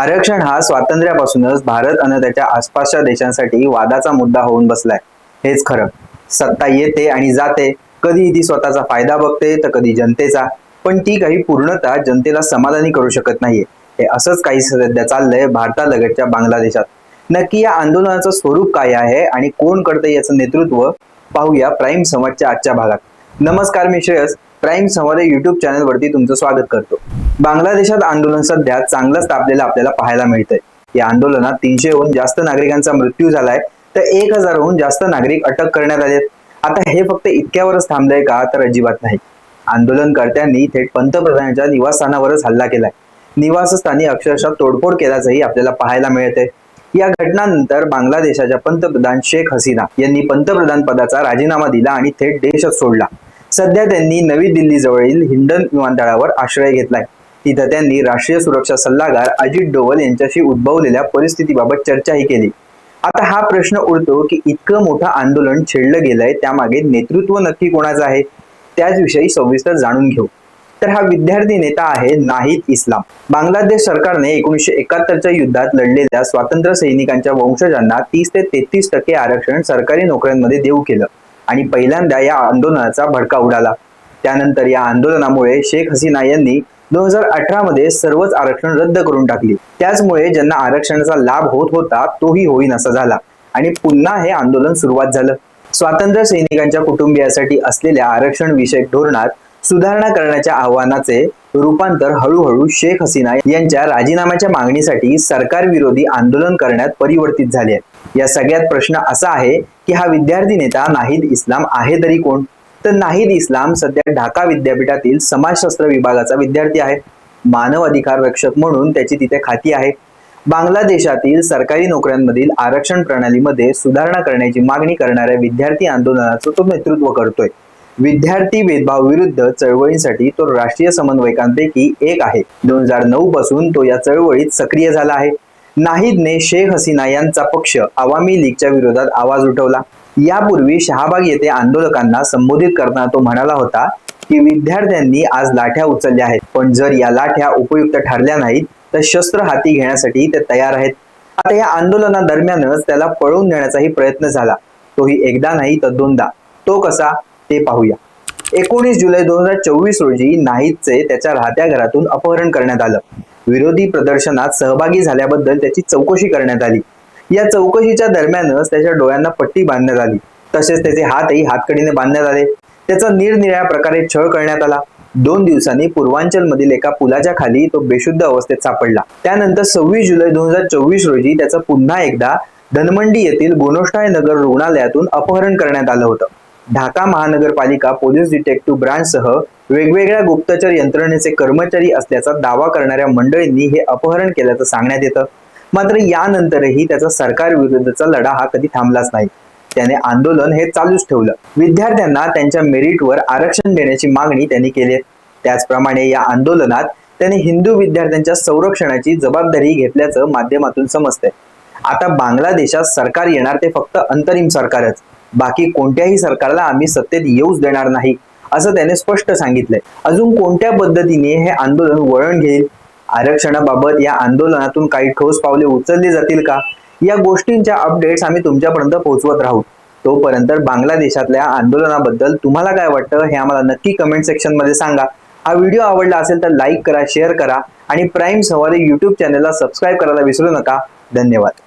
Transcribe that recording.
आरक्षण हा स्वातंत्र्यापासूनच भारत आणि त्याच्या आसपासच्या देशांसाठी वादाचा मुद्दा होऊन बसलाय. हेच खरं. सत्ता येते आणि जाते. कधी ती स्वतःचा फायदा बघते तर कधी जनतेचा. पण ती काही पूर्णतः जनतेला समाधानी करू शकत नाहीये. हे असंच काही सध्या चाललंय भारतालगतच्या बांगलादेशात. नक्की या आंदोलनाचं स्वरूप काय आहे आणि कोण करते याचं नेतृत्व पाहूया प्राईम संवादच्या आजच्या भागात. नमस्कार मी श्रेयस. प्राईम संवाद या युट्यूब चॅनलवरती तुमचं स्वागत करतो. बांगलादेशात आंदोलन सध्या चांगलंच तापलेलं आपल्याला पाहायला मिळतंय. या आंदोलनात तीनशेहून जास्त नागरिकांचा मृत्यू झालाय तर एक हजारहून जास्त नागरिक अटक करण्यात आलेत. आता हे फक्त इतक्यावरच थांबलंय का तर अजिबात नाही. आंदोलनकर्त्यांनी थेट पंतप्रधानांच्या निवासस्थानावरच हल्ला केलाय. निवासस्थानी अक्षरशः तोडफोड केल्याचंही आपल्याला पाहायला मिळते या घटनानंतर बांगलादेशाच्या पंतप्रधान शेख हसीना यांनी पंतप्रधान पदाचा राजीनामा दिला आणि थेट देशच सोडला. सध्या त्यांनी नवी दिल्ली जवळील हिंडन विमानतळावर आश्रय घेतलाय. तिथं त्यांनी राष्ट्रीय सुरक्षा सल्लागार अजित डोवल यांच्याशी उद्भवलेल्या परिस्थितीबाबत चर्चाही केली. आता हा प्रश्न उरतो की इतकं मोठं आंदोलन छेडलं गेलंय त्यामागे नेतृत्व नक्की कोणाचं आहे? त्याच विषयी सविस्तर जाणून घेऊ. तर हा विद्यार्थी नेता आहे नाहिद इस्लाम. बांगलादेश सरकारने एकोणीसशे एकाहत्तरच्या युद्धात लढलेल्या स्वातंत्र्य सैनिकांच्या वंशजांना तीस ते तेहतीस टक्के आरक्षण सरकारी नोकऱ्यांमध्ये देऊ केलं आणि पहिल्यांदा या आंदोलनाचा भडका उडाला. त्यानंतर या आंदोलनामुळे शेख हसीना यांनी दोन हजार अठरा मध्ये सर्वच आरक्षण रद्द करून टाकली. त्याचमुळे ज्यांना आरक्षणाचा लाभ होत होता तोही होईनासा झाला. आणि पुन्हा हे आंदोलन सुरुवात झालं. स्वातंत्र्य सैनिकांच्या कुटुंबियासाठी असलेल्या आरक्षण विषयक धोरणात सुधारणा करण्याच्या आव्हानाचे रूपांतर हळूहळू शेख हसीना यांच्या राजीनाम्याच्या मागणीसाठी सरकार विरोधी आंदोलन करण्यात परिवर्तित झाले या सगळ्यात प्रश्न असा आहे की हा विद्यार्थी नेता नाहीद इस्लाम आहे तरी कोण? तर नाहिद इस्लाम सध्या ढाका विद्यापीठातील समाजशास्त्र विभागाचा विद्यार्थी आहे. मानव अधिकार रक्षक म्हणून त्याची तिथे खाती आहे. बांगलादेशातील सरकारी नोकऱ्यांमधील आरक्षण प्रणालीमध्ये सुधारणा करण्याची मागणी करणाऱ्या विद्यार्थी आंदोलनाचं तो नेतृत्व करतोय. विद्यार्थी भेदभाव विरुद्ध चळवळींसाठी तो राष्ट्रीय समन्वयकांपैकी एक आहे. दोन हजार नऊ पासून तो या चळवळीत सक्रिय झाला आहे. नाहिदने शेख हसीना यांचा पक्ष आवामी लीगच्या विरोधात आवाज उठवला. यापूर्वी शहाबाग येथे आंदोलकांना संबोधित करताना तो म्हणाला होता की विद्यार्थ्यांनी आज लाठ्या उचलल्या आहेत. पण जर या लाठ्या उपयुक्त ठरल्या नाहीत तर शस्त्र हाती घेण्यासाठी ते तयार आहेत. आता या आंदोलनादरम्यानच त्याला पळवून नेण्याचाही प्रयत्न झाला. तोही एकदा नाही तर दोनदा. तो कसा ते पाहूया. एकोणीस जुलै दोन हजार चोवीस रोजी नाहीदचे त्याच्या राहत्या घरातून अपहरण करण्यात आलं. विरोधी प्रदर्शनात सहभागी झाल्याबद्दल त्याची चौकशी करण्यात आली. या चौकशीच्या दरम्यानच त्याच्या डोळ्यांना पट्टी बांधण्यात आली. तसेच त्याचे हातही हातकडीने बांधण्यात आले. त्याचा निरनिराळ्या प्रकारे छळ करण्यात आला. दोन दिवसांनी पूर्वांचल मधील एका पुलाच्या खाली तो बेशुद्ध अवस्थेत सापडला. त्यानंतर सव्वीस जुलै दोन हजार चोवीस रोजी त्याचं पुन्हा एकदा धनमंडी येथील गोनोष्ठाय नगर रुग्णालयातून अपहरण करण्यात आलं होतं. ढाका महानगरपालिका पोलीस डिटेक्टिव्ह ब्रांचसह वेगवेगळ्या गुप्तचर यंत्रणेचे कर्मचारी असल्याचा दावा करणाऱ्या मंडळींनी हे अपहरण केल्याचं सांगण्यात येतं. मात्र यानंतरही त्याचा सरकार विरुद्धचा लढा हा कधी थांबलाच नाही. त्याने आंदोलन हे चालूच ठेवलं. विद्यार्थ्यांना त्यांच्या मेरिटवर आरक्षण देण्याची मागणी त्यांनी केली त्याचप्रमाणे या आंदोलनात त्याने हिंदू विद्यार्थ्यांच्या संरक्षणाची जबाबदारी घेतल्याचं माध्यमातून समजतंय. आता बांगलादेशात सरकार येणार ते फक्त अंतरिम सरकारच. बाकी कोणत्याही सरकारला आम्ही सत्तेत येऊच देणार नाही असं त्याने स्पष्ट सांगितलंय. अजून कोणत्या पद्धतीने हे आंदोलन वळण घेईल? आरक्षणाबाबत या आंदोलनातून काही ठोस पावले उचलली जातील का? या गोष्टींच्या अपडेट्स आम्ही तुमच्यापर्यंत पोहोचवत राहू. तोपर्यंत बांगलादेशातल्या आंदोलनाबद्दल तुम्हाला काय वाटतं हे आम्हाला नक्की कमेंट सेक्शनमध्ये सांगा. हा व्हिडिओ आवडला असेल तर लाईक करा शेअर करा आणि प्राईम सवारी युट्यूब चॅनलला सबस्क्राईब करायला विसरू नका. धन्यवाद.